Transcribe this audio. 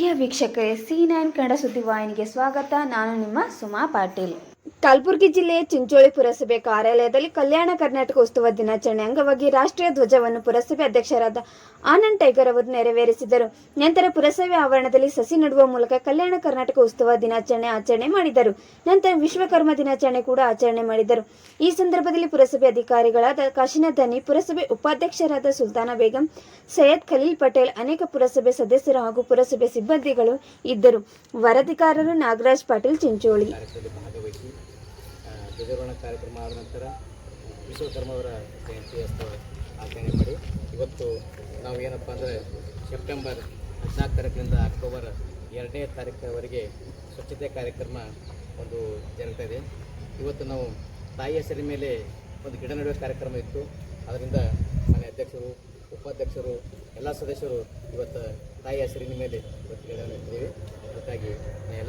ಪ್ರಿಯ ವೀಕ್ಷಕರೇ C nine Kannada ಸುದ್ದಿವಾಹಿನಿಗೆ ಸ್ವಾಗತ. ನಾನು ನಿಮ್ಮ ಸುಮಾ ಪಾಟೀಲ್. ಕಲಬುರಗಿ ಜಿಲ್ಲೆಯ ಚಿಂಚೋಳಿ ಪುರಸಭೆ ಕಾರ್ಯಾಲಯದಲ್ಲಿ ಕಲ್ಯಾಣ ಕರ್ನಾಟಕ ಉತ್ಸವ ದಿನಾಚರಣೆ ಅಂಗವಾಗಿ ರಾಷ್ಟ್ರೀಯ ಧ್ವಜವನ್ನು ಪುರಸಭೆ ಅಧ್ಯಕ್ಷರಾದ ಆನಂದ್ ಟೈಗರ್ ಅವರು ನೆರವೇರಿಸಿದರು. ನಂತರ ಪುರಸಭೆ ಆವರಣದಲ್ಲಿ ಸಸಿ ನೆಡುವ ಮೂಲಕ ಕಲ್ಯಾಣ ಕರ್ನಾಟಕ ಉತ್ಸವ ದಿನಾಚರಣೆ ಆಚರಣೆ ಮಾಡಿದರು. ನಂತರ ವಿಶ್ವಕರ್ಮ ದಿನಾಚರಣೆ ಕೂಡ ಆಚರಣೆ ಮಾಡಿದರು. ಈ ಸಂದರ್ಭದಲ್ಲಿ ಪುರಸಭೆ ಅಧಿಕಾರಿಗಳಾದ ಕಾಶಿನಾಥ್ ಧನಿ, ಪುರಸಭೆ ಉಪಾಧ್ಯಕ್ಷರಾದ ಸುಲ್ತಾನ ಬೇಗಂ, ಸೈಯದ್ ಖಲೀಲ್ ಪಟೇಲ್, ಅನೇಕ ಪುರಸಭೆ ಸದಸ್ಯರು ಹಾಗೂ ಪುರಸಭೆ ಸಿಬ್ಬಂದಿಗಳು ಇದ್ದರು. ವರದಿಗಾರರು ನಾಗರಾಜ್ ಪಾಟೀಲ್, ಚಿಂಚೋಳಿ. ಧ್ವಜಾರೋಹಣ ಕಾರ್ಯಕ್ರಮ ಆದ ನಂತರ ವಿಶ್ವಕರ್ಮವರ ಜಯಂತಿಯಸ್ತು ಆಚರಣೆ ಮಾಡಿ, ಇವತ್ತು ನಾವು ಏನಪ್ಪ ಅಂದರೆ ಸೆಪ್ಟೆಂಬರ್ ಹದಿನಾಲ್ಕು ತಾರೀಕಿನಿಂದ ಅಕ್ಟೋಬರ್ ಎರಡನೇ ತಾರೀಕವರೆಗೆ ಸ್ವಚ್ಛತೆ ಕಾರ್ಯಕ್ರಮ ಒಂದು ಜರುಗ್ತಾ ಇದೆ. ಇವತ್ತು ನಾವು ತಾಯಿ ಹೆಸರಿನ ಮೇಲೆ ಒಂದು ಗಿಡ ನೆಡುವ ಕಾರ್ಯಕ್ರಮ ಇತ್ತು. ಅದರಿಂದ ಮನೆ ಅಧ್ಯಕ್ಷರು, ಉಪಾಧ್ಯಕ್ಷರು, ಎಲ್ಲ ಸದಸ್ಯರು ಇವತ್ತು ತಾಯಿ ಹೆಸರಿನ ಮೇಲೆ ಇವತ್ತು ಗಿಡ ನೆಟ್ಟಿದ್ದೀವಿ. ಅದಕ್ಕಾಗಿ ಎಲ್ಲ